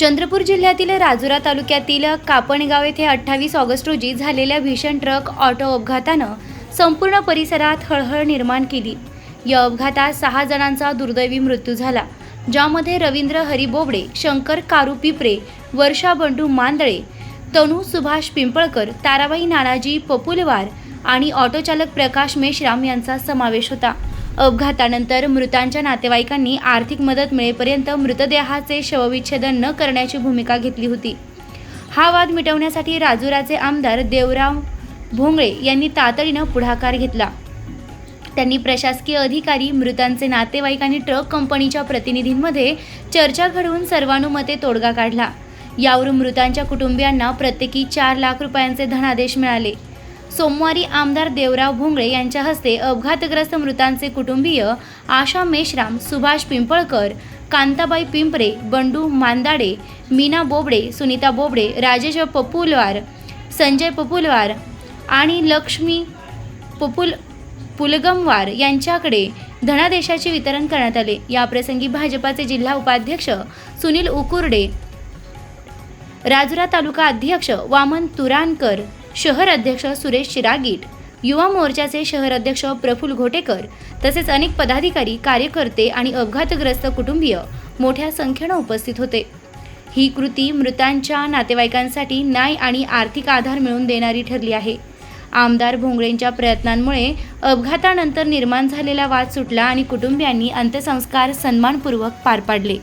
चंद्रपूर जिल्ह्यातील राजुरा तालुक्यातील कापणगाव येथे अठ्ठावीस ऑगस्ट रोजी झालेल्या भीषण ट्रक ऑटो अपघातानं संपूर्ण परिसरात हळहळ निर्माण केली. या अपघातात सहा जणांचा दुर्दैवी मृत्यू झाला ज्यामध्ये रवींद्र हरी बोबडे शंकर कारू पिपरे वर्षा बंडू मांदळे तनू सुभाष पिंपळकर ताराबाई नानाजी पपुलवार आणि ऑटोचालक प्रकाश मेश्राम यांचा समावेश होता. अपघातानंतर मृतांच्या नातेवाईकांनी आर्थिक मदत मिळेपर्यंत मृतदेहाचे शवविच्छेदन न करण्याची भूमिका घेतली होती. हा वाद मिटवण्यासाठी राजुराचे आमदार देवराव भोंगळे यांनी तातडीनं पुढाकार घेतला. त्यांनी प्रशासकीय अधिकारी मृतांचे नातेवाईक आणि ट्रक कंपनीच्या प्रतिनिधींमध्ये चर्चा घडवून सर्वानुमते तोडगा काढला. यावरून मृतांच्या कुटुंबियांना प्रत्येकी चार लाख रुपयांचे धनादेश मिळाले. सोमवारी आमदार देवराव भोंगळे यांच्या हस्ते अपघातग्रस्त मृतांचे कुटुंबीय आशा मेश्राम सुभाष पिंपळकर कांताबाई पिंपरे बंडू मांदाडे मीना बोबडे सुनीता बोबडे राजेश पपुलवार संजय पपुलवार आणि लक्ष्मी पपुल पुलगमवार यांच्याकडे धनादेशाचे वितरण करण्यात आले. याप्रसंगी भाजपाचे जिल्हा उपाध्यक्ष सुनील उकुर्डे राजुरा तालुका अध्यक्ष वामन तुरानकर शहर अध्यक्ष सुरेश शिरागीट युवा मोर्चाचे शहर अध्यक्ष प्रफुल घोटेकर तसेच अनेक पदाधिकारी कार्यकर्ते आणि अपघातग्रस्त कुटुंबीय मोठ्या संख्येनं उपस्थित होते. ही कृती मृतांच्या नातेवाईकांसाठी न्याय आणि आर्थिक आधार मिळवून देणारी ठरली आहे. आमदार भोंगळेंच्या प्रयत्नांमुळे अपघातानंतर निर्माण झालेला वाद सुटला आणि कुटुंबियांनी अंत्यसंस्कार सन्मानपूर्वक पार पाडले.